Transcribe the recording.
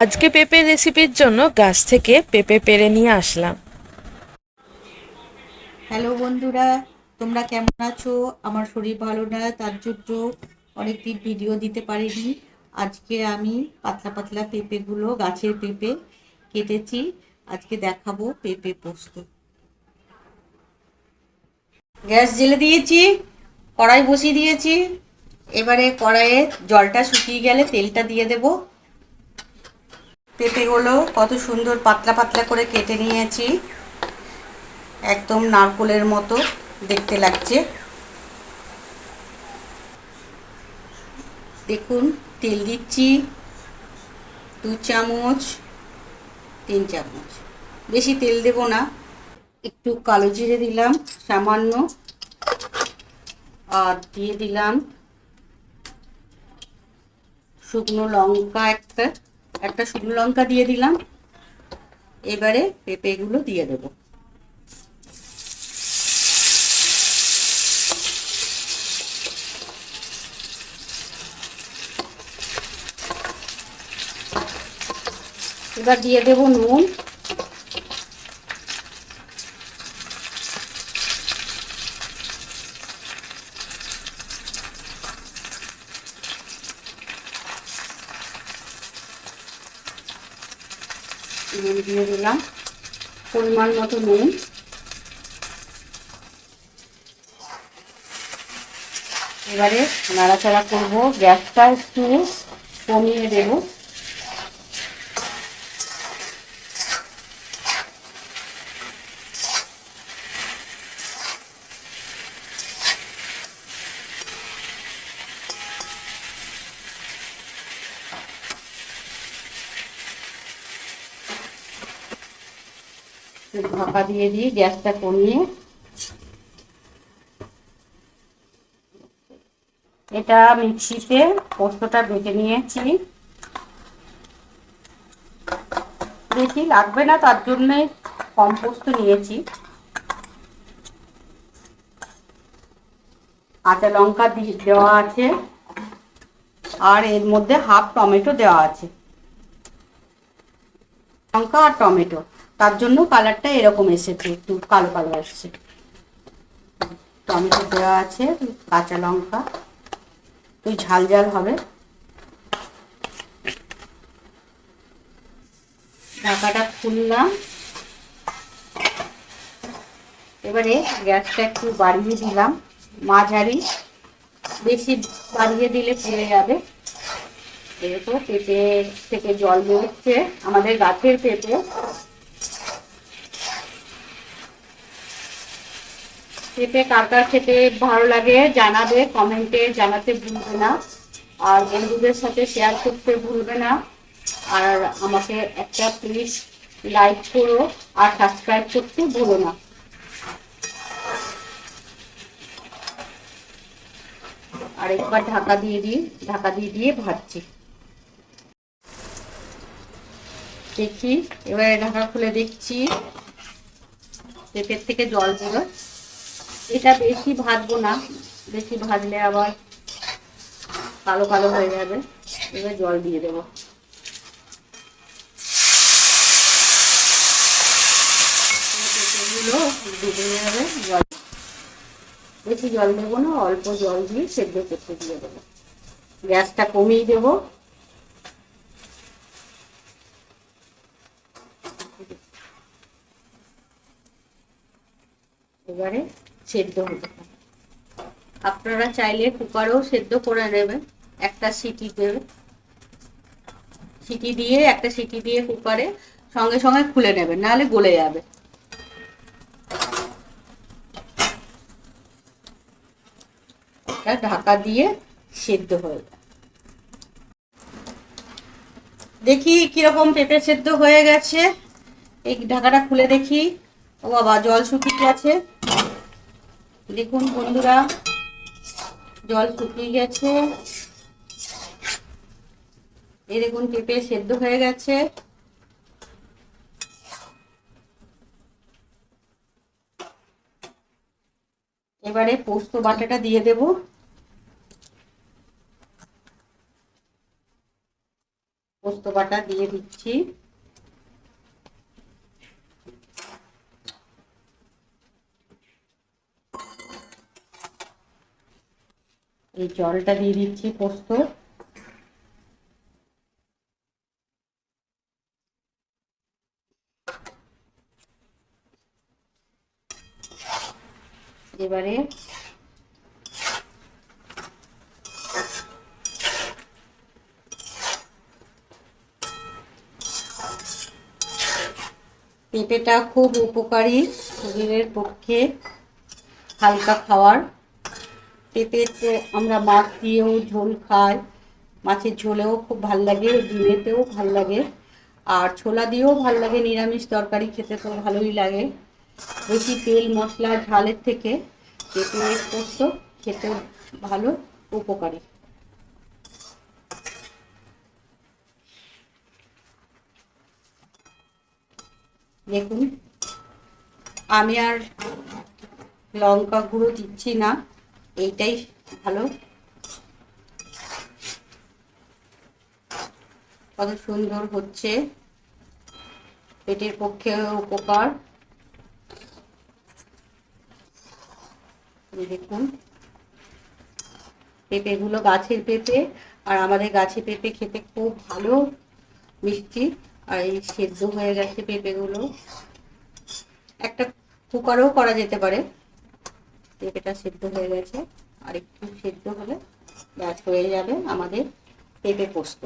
আজকে পেঁপে রেসিপির জন্য গাছ থেকে পেঁপে পেরে নিয়ে আসলাম। হ্যালো বন্ধুরা, তোমরা কেমন আছো? আমার শরীর ভালো না, তার জন্য অনেকদিন ভিডিও দিতে পারিনি। আজকে আমি পাতলা পাতলা পেঁপেগুলো, গাছের পেঁপে কেটেছি। আজকে দেখাবো পেঁপে পোস্ত। গ্যাস জেলে দিয়েছি, কড়াই বসিয়ে দিয়েছি। এবারে কড়াইয়ে জলটা শুকিয়ে গেলে তেলটা দিয়ে দেব। পেঁপেগুলো কত সুন্দর পাতলা পাতলা করে কেটে নিয়েছি। একদম নারকোলের মতো দেখতে লাগছে। দেখুন, তেল দিচ্ছি। দু চামচ, তিন চামচ। বেশি তেল দেব না। একটু কালো জিরে দিলাম, সামান্য। আর দিয়ে দিলাম শুকনো লঙ্কা একটা। একটা শুকনো লঙ্কা দিয়ে দিলাম। এবারে পেঁপেগুলো দিয়ে দেব। এবার দিয়ে দেব নুন। নুন দিয়ে দিলাম। পরিমাণ মতো নুন। এবারে নাড়াচাড়া করব। গ্যাসটা একটু কমিয়ে দেবো। ঢাকা দিয়ে দিই, গ্যাসটা কমিয়ে। এটা মিক্সিতে পোস্তটা বেটে নিয়েছি। বেশি লাগবে না, তার জন্য কম পোস্ত নিয়েছি। কাঁচা লঙ্কা দেওয়া আছে। আর এর মধ্যে হাফ টমেটো দেওয়া আছে। লঙ্কা আর টমেটো। তার জন্য কালারটা এরকম এসেছে, একটু কালো কালো আসছে। টমেটো দেওয়া আছে কাঁচা লঙ্কা। তুই ঝাল ঝাল হবে। ঢাকাটা খুললাম। এবারে গ্যাসটা একটু বাড়িয়ে দিলাম। মাঝারি। বেশি বাড়িয়ে দিলে পুড়ে যাবে। দেখো পেঁপে থেকে জল বেরোচ্ছে। আমাদের গাছের পেঁপে পেঁপে কার কার খেতে ভালো লাগে জানাবে, কমেন্টে জানাতে ভুলবে না। আর বন্ধুদের সাথে শেয়ার করতে ভুলবে না। আর আমাকে একটা প্লিজ লাইক করো আর সাবস্ক্রাইব করতে ভুলো না। আর একবার ঢাকা দিয়ে দিই, ঢাকা দিয়ে দিয়ে ভাজছি। দেখি, এবারে ঢাকা খুলে দেখছি। পেঁপের থেকে জল বেরোয়। এটা বেশি ভাজবো না, বেশি ভাজলে আবার কালো কালো হয়ে যাবে। এবার জল দিয়ে দেবো। ডুবে যাবে জল। বেশি জল দেবো না, অল্প জল দিয়ে সেদ্ধ করতে দিয়ে দেবো। গ্যাসটা কমিয়ে দেবো। এবারে সেদ্ধ হতে পারে আপনারা চাইলে কুকারেও সেদ্ধ করে নেবেন, একটা সিটি দেবে সিটি দিয়ে, একটা সিটি দিয়ে কুকারে সঙ্গে সঙ্গে খুলে নেবেন, নাহলে গলে যাবে। ঢাকা দিয়ে সেদ্ধ হয়ে যায় দেখি কীরকম পেঁপে সেদ্ধ হয়ে গেছে। এই ঢাকাটা খুলে দেখি। ও বাবা, জল শুকিয়ে গেছে দেখুন বন্ধুরা, জল শুকিয়ে গেছে। এই দেখুন পেঁপে সেদ্ধ হয়ে গেছে। এবারে পোস্ত বাটাটা দিয়ে দেব। পোস্ত বাটা দিয়ে দিচ্ছি। এই জলটা দিয়ে দিচ্ছি পোস্ত। এবারে পেঁপেটা খুব উপকারী শরীরের পক্ষে হালকা খাওয়ার। পেঁপেতে আমরা মাছ দিয়েও ঝোল খাই। মাছের ঝোলেও খুব ভালো লাগে, ডিমেতেও ভালো লাগে। আর ছোলা দিয়েও ভালো লাগে, নিরামিষ তরকারি খেতে তো ভালোই লাগে। বেশি তেল, মশলা, ঝালের থেকে পেঁপে পোস্ত খেতে ভালো, উপকারী। দেখুন, আমি আর লঙ্কা গুঁড়ো দিচ্ছি না। এইটাই ভালো। কত সুন্দর হচ্ছে। পেটের পক্ষে উপকার। দেখুন। পেঁপেগুলো গাছের পেঁপে, আর আমাদের গাছে পেঁপে খেতে খুব ভালো, মিষ্টি, আর এই সেদ্ধ হয়ে গেছে পেঁপেগুলো। একটা কুকারেও করা যেতে পারে। পেঁপেটা সেদ্ধ হয়ে গেছে। আর একটু সেদ্ধ হলে ব্যাস হয়ে যাবে আমাদের পেঁপে পোস্ত।